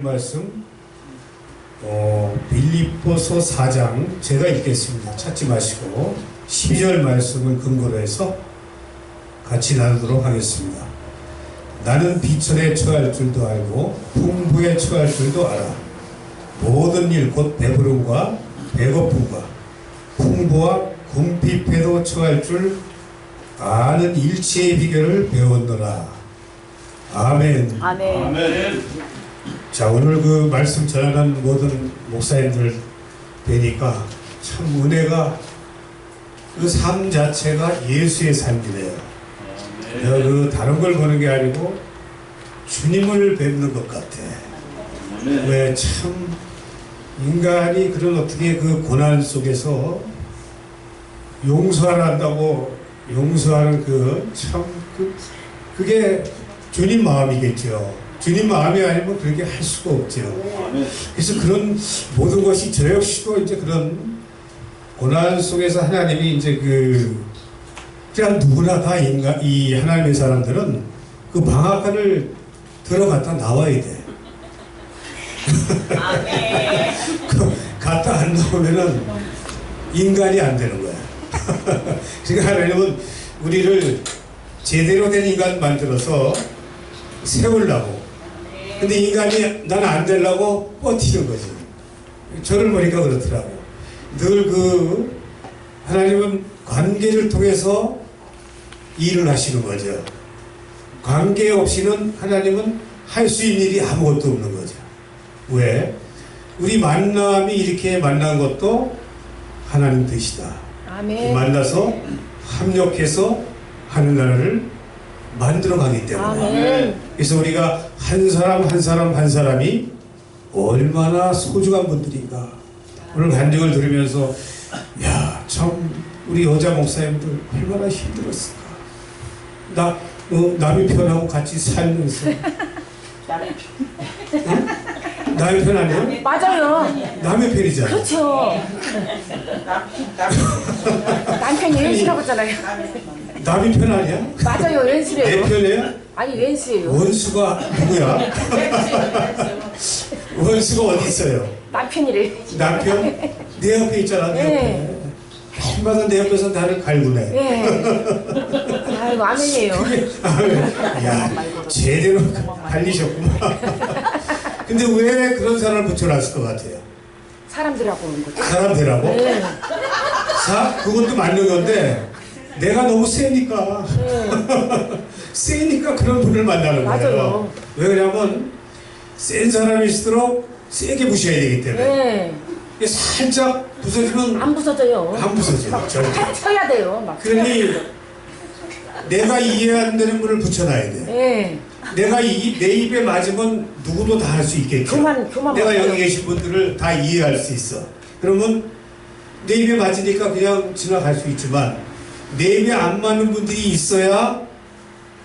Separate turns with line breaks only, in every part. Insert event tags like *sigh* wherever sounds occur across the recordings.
말씀 어, 빌립보서 4장 제가 읽겠습니다. 찾지 마시고 12절 말씀을 근거로 해서 같이 나누도록 하겠습니다. 나는 비천에 처할 줄도 알고 풍부에 처할 줄도 알아. 모든 일 곧 배부름과 배고픔과 풍부와 궁핍에도 처할 줄 아는 일체의 비결을 배웠노라. 아멘.
아멘.
아멘.
자 오늘 그 말씀 전하는 모든 목사님들 뵈니까 참 은혜가 그 삶 자체가 예수의 삶이래요. 내가 그 다른 걸 보는 게 아니고 주님을 뵙는 것 같아.
아멘.
왜참 인간이 그런 어떻게 그 고난 속에서 용서하려 한다고 용서하는 그 참 그, 그게 주님 마음이겠죠. 주님 마음이 아니면 그렇게 할 수가 없죠. 그래서 그런 모든 것이 저 역시도 이제 그런 고난 속에서 하나님이 이제 그 그냥 누구나 다 인간 이 하나님의 사람들은 그 방앗간을 들어갔다 나와야 돼. 그 *laughs* 갔다 안 나오면은 인간이 안 되는 거야. *laughs* 그러니까 하나님은 우리를 제대로 된 인간 만들어서 세우려고. 근데 인간이 나는 안 되려고 버티는 거지. 저를 보니까 그렇더라고. 늘 그 하나님은 관계를 통해서 일을 하시는 거죠. 관계 없이는 하나님은 할 수 있는 일이 아무것도 없는 거죠. 왜? 우리 만남이 이렇게 만난 것도 하나님 뜻이다.
아멘.
만나서 합력해서 하늘나라를 만들어 가기 때문에.
아멘.
그래서 우리가 한 사람 한 사람 한 사람이 얼마나 소중한 분들인가. 오늘 간증을 들으면서 야 참 우리 여자 목사님들 얼마나 힘들었을까. 나 어, 남의 편하고 같이 살면서 응? 남의 편 아니야?
맞아요.
남의 편이잖아.
그렇죠. 남편이 왼수라고 했잖아요.
남의 편 아니야?
맞아요.
내
왼수래요.
편이야?
아니 왼수예요.
원수가 누구야? 원수가 어디 있어요?
남편이래.
남편? 내 옆에 있잖아. 내
네.
옆에. 한마디 내 옆에서 나를 갈구네.
예. 아이고 아멘이에요.
야, 제대로 달리셨구만. 근데 왜 그런 사람을 붙여놨을 것 같아요?
사람들하고 오는 거죠.
사람 되라고?
네.
사, 그것도 건데, 내가 너무 세니까.
네. *laughs*
세니까 그런 분을 만나는 거예요.
맞아요.
왜 그러냐면, 센 사람일수록 세게 부셔야 되기 때문에.
네.
살짝 부서지면
안 부서져요.
안 부서져요. 절대.
탁 쳐야 돼요. 막.
그러니, 내가 이해 안 되는 분을 붙여놔야 돼.
예.
내가 이, 내 입에 맞으면 누구도 다 할 수 있겠죠.
그만 그만.
내가
먹어요.
여기 계신 분들을 다 이해할 수 있어. 그러면 내 입에 맞으니까 그냥 지나갈 수 있지만 내 입에 안 맞는 분들이 있어야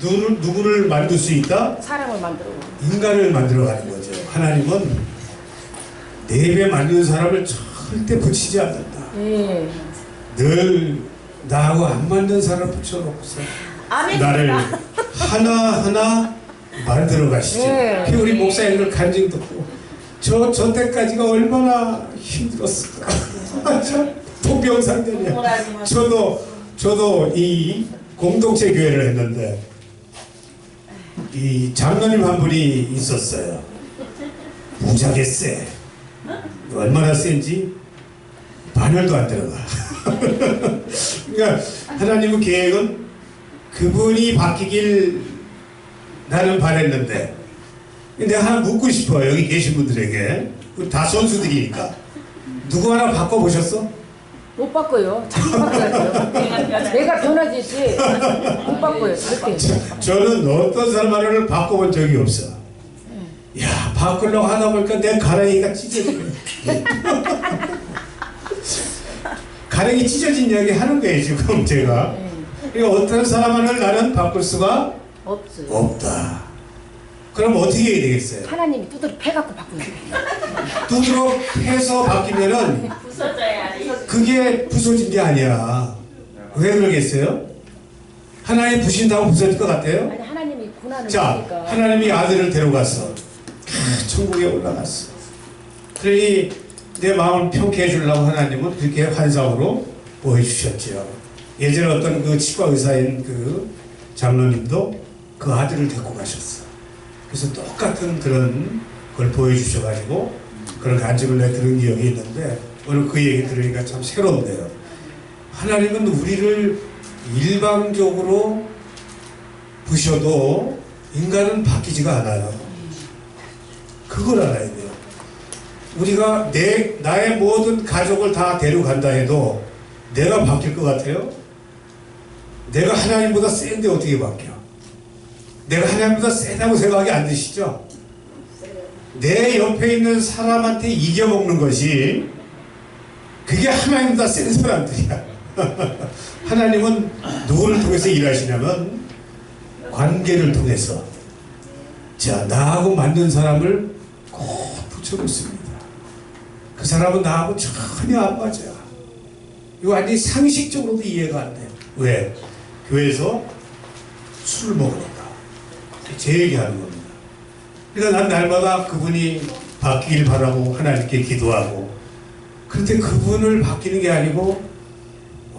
누구를, 누구를 만들 수 있다?
사람을 만들어.
인간을 만들어가는 거죠. 하나님은 내 입에 맞는 사람을 절대 붙이지 않는다.
예.
늘 나하고 안 맞는 사람 붙여놓고서 나를 하나하나 만들어 가시죠.
네.
그 우리 목사님들 간증 듣고 저, 저 때까지가 얼마나 힘들었을까. *laughs* 참, 동병상련이야. 저도, 저도 이 공동체 교회를 했는데 이 장로님 한 분이 있었어요. 무지하게 세. 얼마나 센지 바늘도 안 들어가. *laughs* 그러니까 하나님의 계획은 그분이 바뀌길 나는 바랬는데 내가 하나 묻고 싶어요 여기 계신 분들에게 다 선수들이니까 누구 하나 바꿔보셨어?
못 바꿔요. 자기 바꿔야 돼요. 내가 변하지. 못 바꿔요. 절대.
저- 저는 어떤 사람 하나를 바꿔본 적이 없어 야 바꾸려고 하다 보니까 내 가랭이가 찢어지네 *laughs* 가랭이 찢어진 이야기 하는 거예요 지금 제가
예.
그러니까 어떤 사람 하나를 나는 바꿀 수가
없어요.
없다 그럼 어떻게 해야 되겠어요?
하나님이 두드려 패갖고 바꾸는 거예요.
두드러 패서 바뀌면은 그게 부서진 게 아니야. 왜 그러겠어요? 하나님 부신다고 부서질 것 같아요?
아니 하나님이 고난을
자,
주니까.
하나님이 아들을 데려갔어. 아, 천국에 올라갔어. 그러니 내 마음을 평케 해주려고 하나님은 그렇게 환상으로 보여주셨지요. 예전에 어떤 그 치과 의사인 그 장로님도 그 아들을 데리고 가셨어. 그래서 똑같은 그런 걸 보여주셔가지고 그런 간증을 내 들은 기억이 있는데 오늘 그 얘기 들으니까 참 새롭네요. 하나님은 우리를 일방적으로 부셔도 인간은 바뀌지가 않아요. 그걸 알아야 돼요. 우리가 내 나의 모든 가족을 다 데려간다 해도 내가 바뀔 것 같아요? 내가 하나님보다 센데 어떻게 바뀌어? 내가 하나님보다 세다고 생각이 안 드시죠? 내 옆에 있는 사람한테 이겨먹는 것이 그게 하나님보다 센 사람들이야. *laughs* 하나님은 누구를 통해서 일하시냐면 관계를 통해서 자 나하고 맞는 사람을 꼭 붙여놓습니다. 그 사람은 나하고 전혀 안 맞아. 이거 완전히 상식적으로도 이해가 안 돼요. 왜? 교회에서 술을 먹으니까. 제 얘기하는 겁니다. 그러니까 난 날마다 그분이 바뀌길 바라고 하나님께 기도하고 그런데 그분을 바뀌는 게 아니고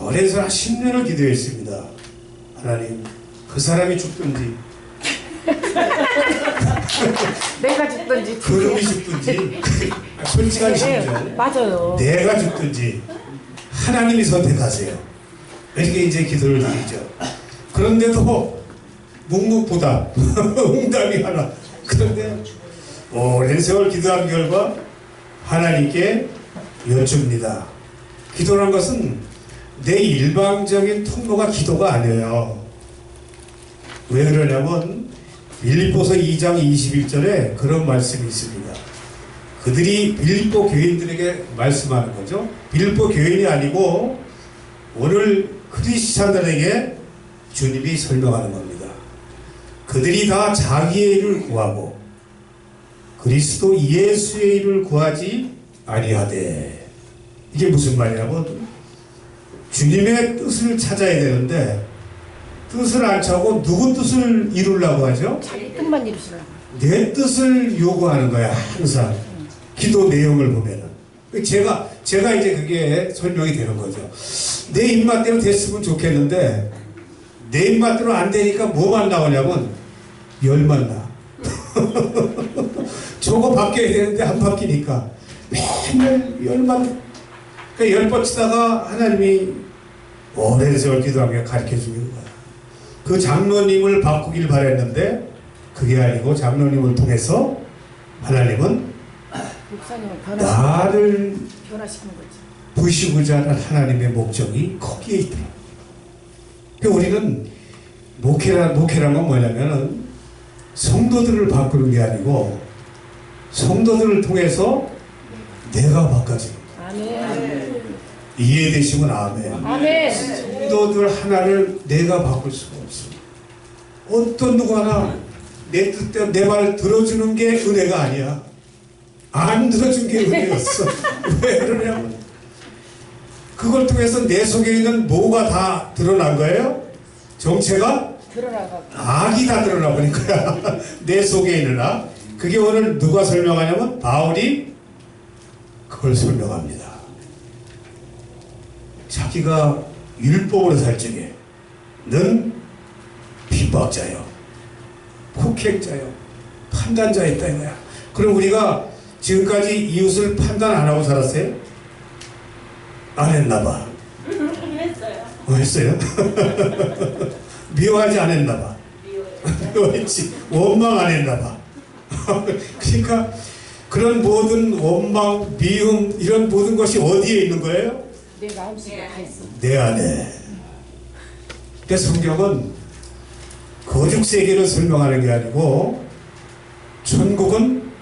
오랜 세월 10년을 기도했습니다. 하나님 그 사람이 죽든지 *laughs*
내가 죽든지
그놈이 죽든지 *laughs* 솔직한
네,
심정
맞아요.
내가 죽든지 하나님이 선택하세요. 이렇게 이제 기도를 드리죠. 그런데도 묵묵부답 응답이 *laughs* 하나. 그런데 오랜 세월 기도한 결과 하나님께 여쭙니다. 기도란 것은 내 일방적인 통로가 기도가 아니에요. 왜 그러냐면 빌립보서 2장 21절에 그런 말씀이 있습니다. 그들이 빌립보 교인들에게 말씀하는 거죠. 빌립보 교인이 아니고 오늘 크리스찬들에게 주님이 설명하는 겁니다. 그들이 다 자기의 일을 구하고 그리스도 예수의 일을 구하지 아니하되 이게 무슨 말이냐면 주님의 뜻을 찾아야 되는데 뜻을 안 찾고 누구 뜻을 이루려고 하죠?
자기 뜻만 이루시려고.
내 뜻을 요구하는 거야 항상. 기도 내용을 보면은. 제가 제가 이제 그게 설명이 되는 거죠. 내 입맛대로 됐으면 좋겠는데 내 입맛대로 안 되니까 뭐만 나오냐면 열만 나. *laughs* 저거 바뀌어야 되는데 안 바뀌니까 맨날 열만 그러니까 열번 치다가 하나님이 오랜 세월 기도하며 가르쳐 주는 거야 그 장로님을 바꾸길 바랬는데 그게 아니고 장로님을 통해서 하나님은 나를
변화시키는 거지.
부시고자 하는 하나님의 목적이 거기에 있다. 그러니까 우리는 목회라, 목회란 건 뭐냐면은 성도들을 바꾸는 게 아니고 성도들을 통해서 내가.
아멘.
이해되시면 아멘.
아멘.
성도들 하나를 내가 바꿀 수가 없어. 어떤 누구 하나 내 뜻대로 내말 들어주는 게 은혜가 아니야. 안 들어준 게 은혜였어. *laughs* 왜 그러냐면 그걸 통해서 내 속에 있는 뭐가 다 드러난 거예요? 정체가
드러나가고.
악이 다 드러나 버린 거야. *laughs* 내 속에 있는 악. 그게 오늘 누가 설명하냐면 바울이 그걸 설명합니다. 자기가 율법으로 살 적에 는 핍박자요. 폭행자요. 판단자였다 이거야. 그럼 우리가 지금까지 이웃을 판단 안 하고 살았어요? 안 했나 봐.
했어요.
뭐 했어요? *laughs* 미워하지 않았나 봐. *laughs* 미워했지. 원망 안 했나 봐. *laughs* 그러니까 그런 모든 원망, 미움 이런 모든 것이 어디에 있는 거예요?
내 마음속에 다 있어.
내 안에. 그 성경은 거죽 세계를 설명하는 게 아니고 천국은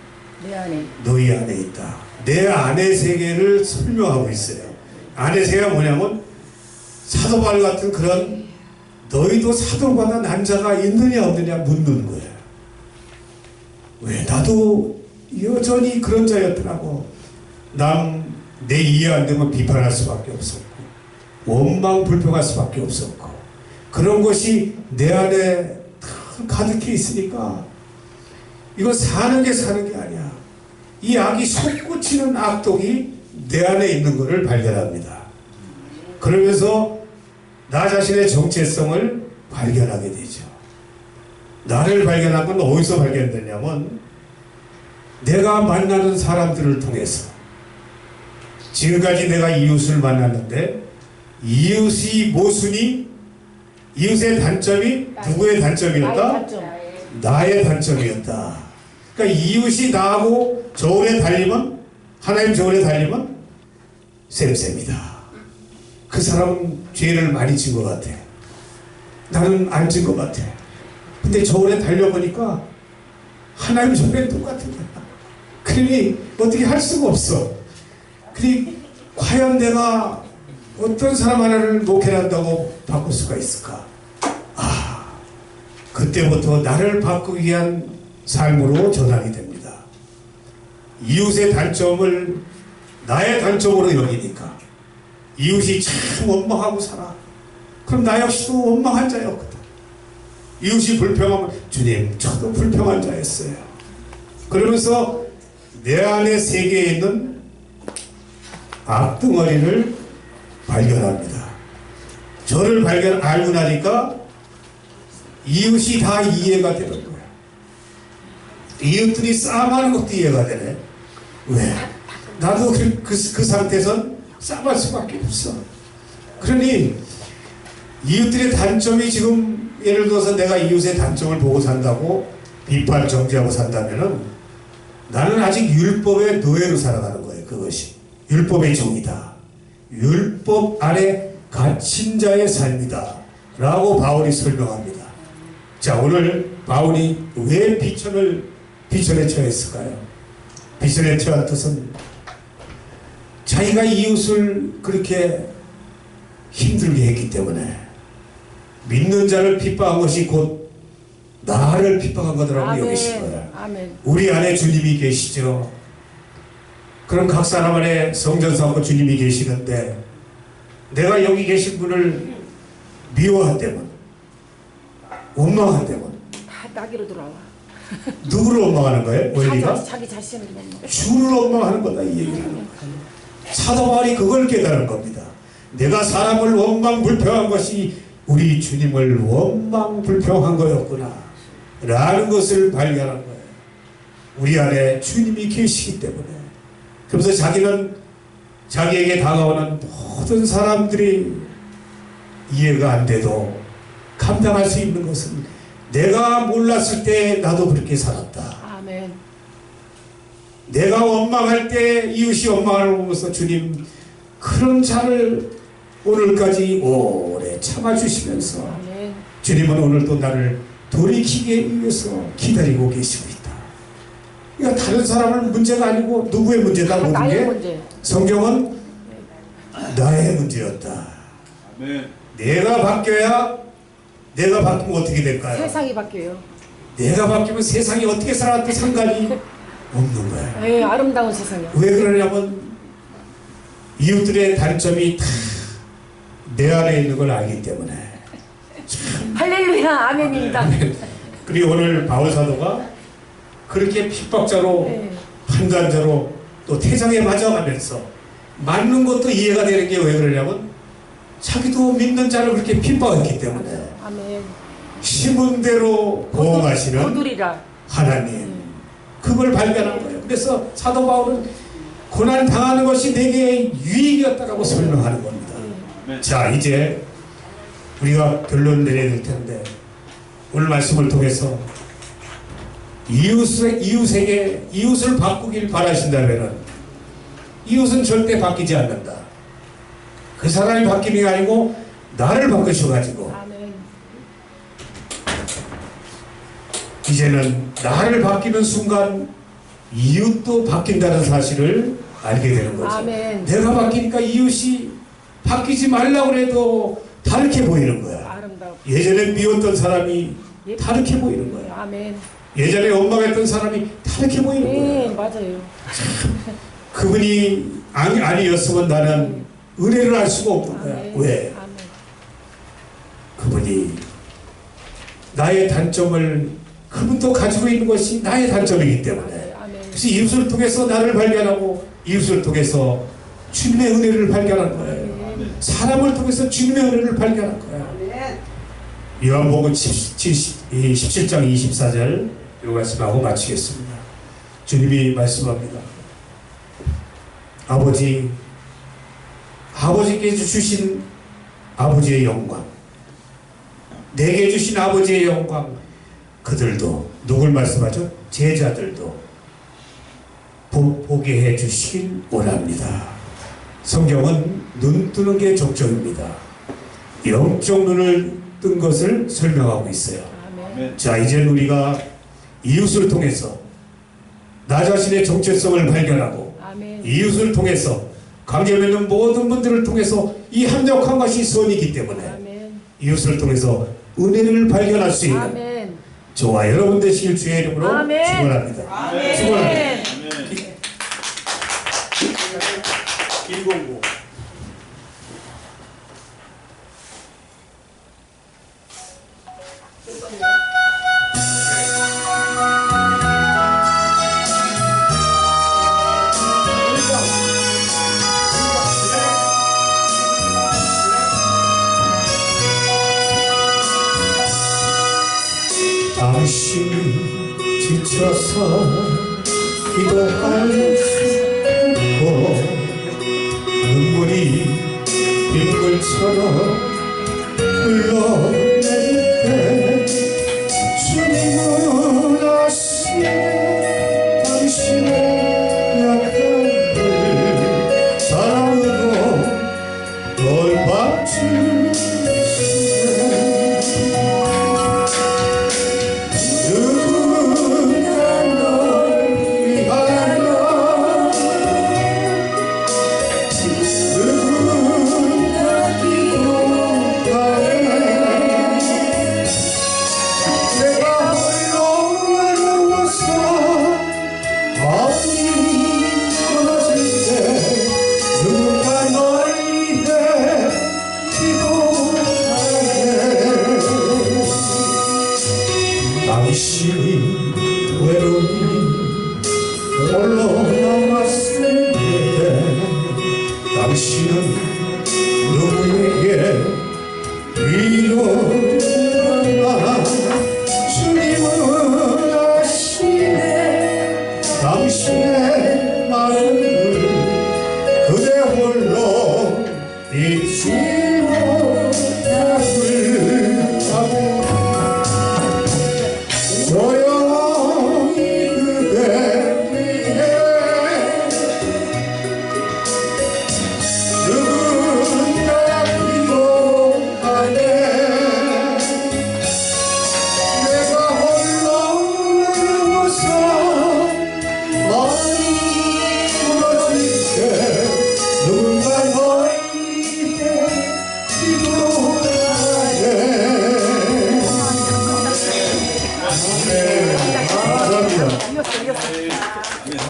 내 안에.
너희 안에 있다. 내 안의 세계를 설명하고 있어요. 안의 세계가 뭐냐면 사도발 같은 그런 너희도 사도보다 난자가 있느냐 없느냐 묻는 거예요. 왜 나도 여전히 그런 자였더라고. 남 내 이해 안 되면 비판할 수밖에 없었고 원망 불평할 수밖에 없었고 그런 것이 내 안에 다 가득해 있으니까 이거 사는 게 사는 게 아니야. 이 악이 솟구치는 악독이 내 안에 있는 것을 발견합니다. 그러면서 나 자신의 정체성을 발견하게 되죠. 나를 발견한 건 어디서 발견되냐면 내가 만나는 사람들을 통해서 지금까지 내가 이웃을 만났는데 이웃이 모순이 이웃의 단점이 누구의 단점이었다?
단점.
나의 단점이었다. 그러니까 이웃이 나하고 저울에 달리면 하나님 저울에 달리면 쌤쌤이다. 그 사람은 죄를 많이 진 것 같아. 나는 안 진 것 같아. 근데 저울에 달려보니까 하나님 저울에 똑같은 거야. 그러니 어떻게 할 수가 없어. 그러니 과연 내가 어떤 사람 하나를 목회한다고 바꿀 수가 있을까? 아, 그때부터 나를 바꾸기 위한 삶으로 전환이 됩니다. 이웃의 단점을 나의 단점으로 여기니까 이웃이 참 원망하고 살아. 그럼 나 역시도 원망한 자였거든. 이웃이 불평하면 주님 저도 불평한 자였어요. 그러면서 내 안의 세계에 있는 악덩어리를 발견합니다. 저를 발견 알고 나니까 이웃이 다 이해가 되는 거야. 이웃들이 싸움하는 것도 이해가 되네. 왜? 나도 그, 그, 그 상태에선 싸움할 수밖에 없어. 그러니 이웃들의 단점이 지금 예를 들어서 내가 이웃의 단점을 보고 산다고 비판 정지하고 산다면은 나는 아직 율법의 노예로 살아가는 거예요. 그것이 율법의 정이다. 율법 아래 갇힌 자의 삶이다. 라고 바울이 설명합니다. 자, 오늘 바울이 왜 비천을, 비천에 처했을까요? 비천에 처한 뜻은 자기가 이웃을 그렇게 힘들게 했기 때문에 믿는 자를 핍박한 것이 곧 나를 핍박한 거더라고 여기신 거야.
아멘.
우리 안에 주님이 계시죠. 그럼 각 사람 안에 성전사고 주님이 계시는데 내가 여기 계신 분을 미워한다면 원망한다면
다 나기로 돌아와.
누구를 원망하는 거예요? 원리가?
자기, 자신을 원망.
주를 원망하는 거다 이 얘기를. 사도 바울이 그걸 깨달은 겁니다. 내가 사람을 원망 불평한 것이 우리 주님을 원망 불평한 거였구나 라는 것을 발견한 거예요. 우리 안에 주님이 계시기 때문에 그래서 자기는 자기에게 다가오는 모든 사람들이 이해가 안 돼도 감당할 수 있는 것은 내가 몰랐을 때 나도 그렇게 살았다.
아멘.
내가 원망할 때 이웃이 걸 보면서 주님 그런 자를 오늘까지 오래 참아주시면서. 주님은 오늘도 나를 돌이키기 위해서 기다리고 계시고 있다. 그러니까 다른 사람은 문제가 아니고 누구의 문제다
다
모든 게
문제.
성경은 나의 문제였다.
아멘.
내가 바뀌어야 내가 바뀌면 어떻게 될까요?
세상이 바뀌어요.
내가 바뀌면 세상이 어떻게 살아도 상관이 없는 거야.
예, 아름다운 세상이요.
왜 그러냐면 이웃들의 단점이 다 내 안에 있는 걸 알기 때문에
할렐루야, 아멘입니다.
그리고 오늘 바울 사도가 그렇게 핍박자로
네.
판단자로 또 태장에 맞아가면서 맞는 것도 이해가 되는 게 왜 그러냐면 자기도 믿는 자를 그렇게 핍박했기 때문에
아멘.
심은 대로 보응하시는. 하나님 그걸 발견한 거예요. 그래서 사도 바울은 고난 당하는 것이 내게 유익이었다라고 설명하는 겁니다.
아멘.
자 이제 우리가 결론 내려야 될 텐데 오늘 말씀을 통해서 이웃의, 이웃에게 이웃을 바꾸길 바라신다면 이웃은 절대 바뀌지 않는다. 그 사람이 바뀌는 게 아니고 나를 바꾸셔가지고. 이제는 나를 바뀌는 순간 이웃도 바뀐다는 사실을 알게 되는 거죠.
아멘.
내가 바뀌니까 이웃이 바뀌지 말라고 해도 다르게 보이는 거야. 예전에 미웠던 사람이 다르게 보이는 거야.
아멘.
예전에 원망했던 사람이 다르게 보이는
네,
거야.
맞아요.
그분이 아니, 아니었으면 나는 은혜를 알 수가 없는 거야.
아멘.
왜?
아멘.
그분이 나의 단점을 그분도 가지고 있는 것이 나의 단점이기 때문에
아멘.
그래서 이웃을 통해서 나를 발견하고 이웃을 통해서 주님의 은혜를 발견한 거예요. 사람을 통해서 주님의 은혜를 발견한 거예요. 요한복음 17장 24절 이 말씀하고 마치겠습니다. 주님이 말씀합니다. 아버지, 아버지께서 주신 아버지의 영광, 내게 주신 아버지의 영광, 그들도 누굴 말씀하죠? 제자들도 보, 보게 해 주시길 원합니다. 성경은 눈 뜨는 게 족적입니다. 영적 눈을 뜬 것을 설명하고 있어요.
아멘.
자, 이제 우리가 이웃을 통해서 나 자신의 정체성을 발견하고
아멘.
이웃을 통해서 관계 맺는 모든 분들을 통해서 이 합력한 것이 선이기 때문에
아멘.
이웃을 통해서 은혜를 발견할 수 있는
아멘.
저와 여러분 되시길 주의 이름으로
아멘.
축원합니다.
아멘.
축원합니다. 109 지쳐서